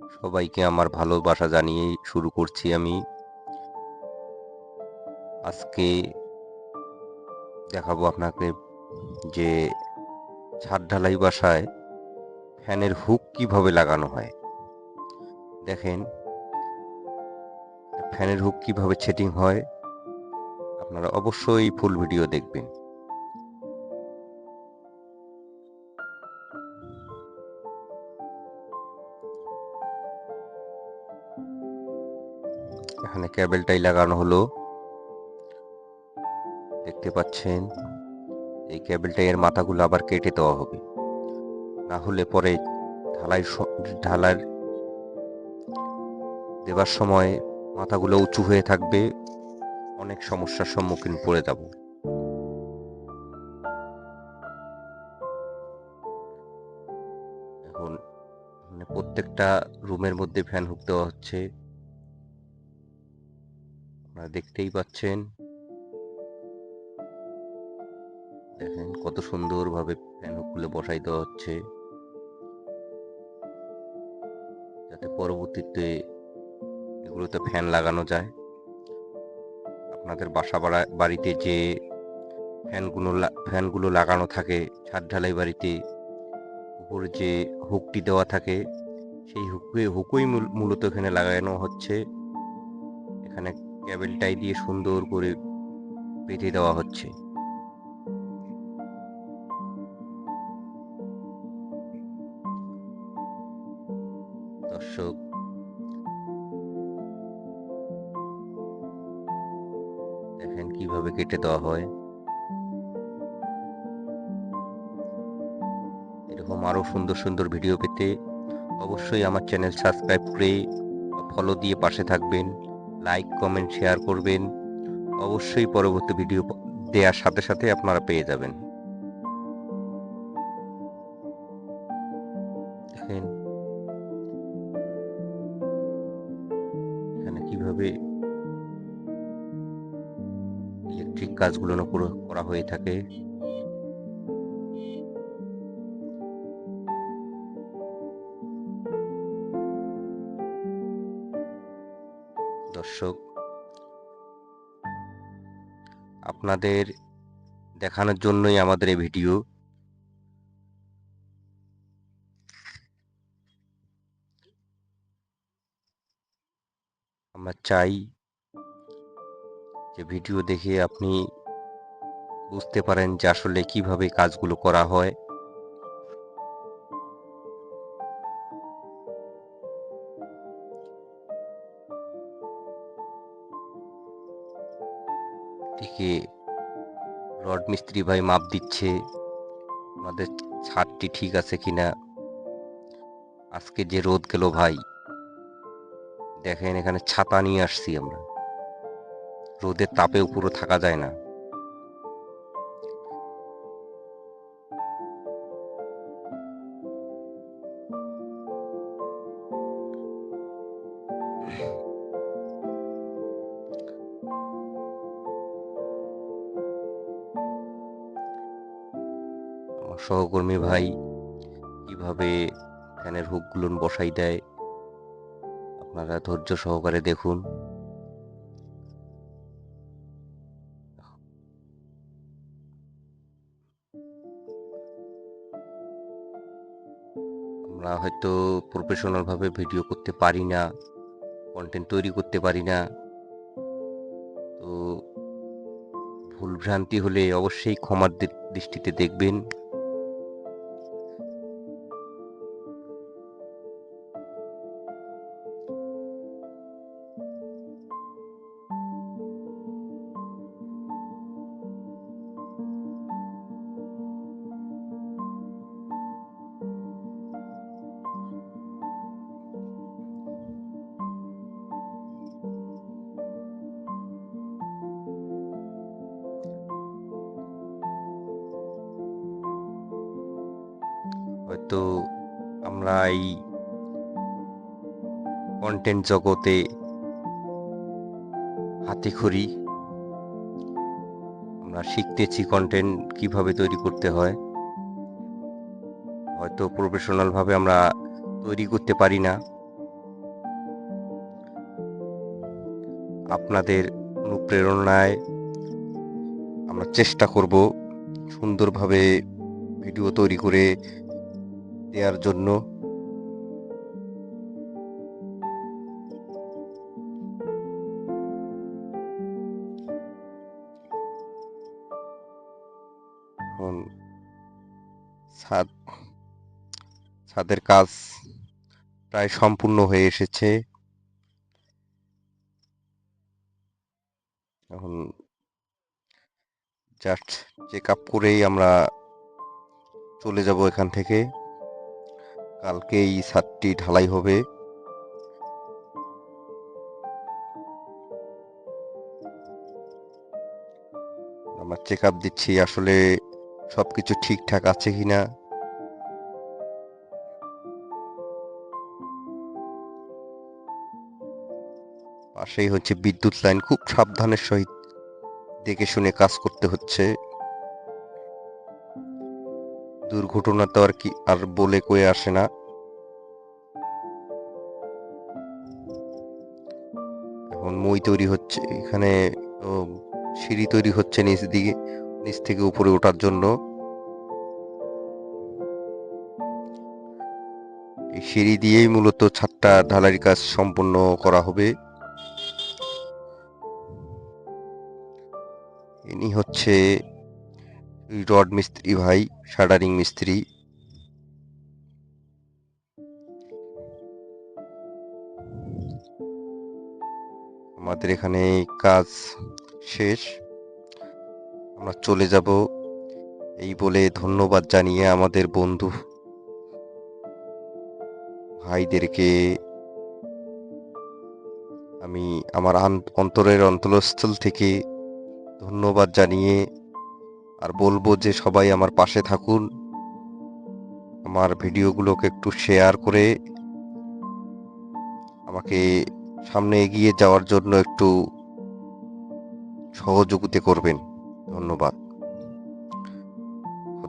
সবাইকে আমার ভালোবাসা জানিয়ে শুরু করছি আমি। আজকে দেখাবো আপনাকে যে ছাদ ঢালাই বাসায় ফ্যানের হুক কীভাবে লাগানো হয়। দেখেন, ফ্যানের হুক কীভাবে সেটিং হয়, আপনারা অবশ্যই ফুল ভিডিও দেখবেন। এখানে ক্যাবেলটাই লাগানো হলো। দেখতে পাচ্ছেন, এই ক্যাবেলটা এর মাথাগুলো আবার কেটে দেওয়া হবে। না হলে পরে ঢালাই ঢালার দেবার সময় মাথাগুলো উঁচু হয়ে থাকবে, অনেক সমস্যার সম্মুখীন পড়ে যাব। এখন মানে প্রত্যেকটা রুমের মধ্যে ফ্যান হুক দেওয়া হচ্ছে। আপনারা দেখতেই পাচ্ছেন। দেখেন কত সুন্দরভাবে ফ্যান হুকগুলো বসাই দেওয়া হচ্ছে। যাতে পরবর্তীতে এগুলোতে ফ্যান লাগানো যায়। আপনাদের বাসা বাড়া- বাড়িতে যে ফ্যানগুলো ফ্যানগুলো লাগানো থাকে, ছাদ ঢালাই বাড়িতে, উপরে যে হুকটি দেওয়া থাকে, সেই হুকে, হুকই মূল- মূলত এখানে লাগানো হচ্ছে। এখানে ক্যাবেলটাই দিয়ে সুন্দর করে বেঁধে দেওয়া হচ্ছে। দর্শক, দেখেন কীভাবে কেটে দেওয়া হয়। এরকম আরও সুন্দর সুন্দর ভিডিও পেতে অবশ্যই আমার চ্যানেল সাবস্ক্রাইব করে ফলো দিয়ে পাশে থাকবেন। লাইক কমেন্ট শেয়ার করবেন। অবশ্যই পরবর্তী ভিডিও দেওয়ার সাথে সাথে আপনারা পেয়ে যাবেন। দেখেন। এখানে কীভাবে ইলেকট্রিক কাজগুলো পুরো করা হয়ে থাকে। দর্শক, আপনাদের দেখানোর জন্যই আমাদের এই ভিডিও। আমরা চাই যে ভিডিও দেখে আপনি বুঝতে পারেন যে আসলে কীভাবে কাজগুলো করা হয়। দিকে রড মিস্ত্রি ভাই মাপ দিচ্ছে। আমাদের ছাদটি ঠিক আছে কিনা? আজকে যে রোদ গেল ভাই। দেখেন এখানে ছাতা নিয়ে আসছি আমরা। রোদের তাপে উপরে থাকা যায় না। সহকর্মী ভাই কীভাবে ফ্যানের হুকগুলো বসাই দেয়, আপনারা ধৈর্য সহকারে দেখুন। আমরা হয়তো প্রফেশনাল ভাবে ভিডিও করতে পারি না কন্টেন্ট তৈরি করতে পারি না। তো ভুল ভ্রান্তি হলে অবশ্যই ক্ষমার দৃষ্টিতে দেখবেন। হয়তো আমরা এই কন্টেন্ট জগতে হাতে খড়ি। আমরা শিখতেছি কন্টেন্ট কীভাবে তৈরি করতে হয়। হয়তো প্রফেশনালভাবে আমরা তৈরি করতে পারি না। আপনাদের অনুপ্রেরণায় আমরা চেষ্টা করব সুন্দরভাবে ভিডিও তৈরি করে দেওয়ার জন্য। এখন ছাদ ছাদের কাজ প্রায় সম্পূর্ণ হয়ে এসেছে। এখন জাস্ট চেক আপ করেই আমরা চলে যাব এখান থেকে। কালকে এই ছাদটি ঢালাই হবে। আমরা চেক আপ দিচ্ছি আসলে সবকিছু ঠিকঠাক আছে কি কিনা। পাশেই হচ্ছে বিদ্যুৎ লাইন খুব সাবধানের সহিত দেখে শুনে কাজ করতে হচ্ছে। দুর্ঘটনা তো আর কি আর বলে কয়ে আসে না। এখন মই তৈরি হচ্ছে, এখানে সিঁড়ি তৈরি হচ্ছে নিচ দিকে, নিচ থেকে উপরে ওঠার জন্য। এই সিঁড়ি দিয়েই মূলত ছাদটা, ঢালাইয়ের কাজ সম্পন্ন করা হবে। ইনি হচ্ছে রড মিস্ত্রি ভাই, শাটারিং মিস্ত্রি। আমাদের এখানে কাজ শেষ। আমরা চলে যাব। এই বলে ধন্যবাদ জানিয়ে আমাদের বন্ধু ভাইদেরকে আমি আমার অন্তরের অন্তরস্থল থেকে ধন্যবাদ জানিয়ে আর বলব যে সবাই আমার পাশে থাকুন। আমার ভিডিওগুলোকে একটু শেয়ার করে আমাকে সামনে এগিয়ে যাওয়ার জন্য একটু সহযোগিতা করবেন। ধন্যবাদ।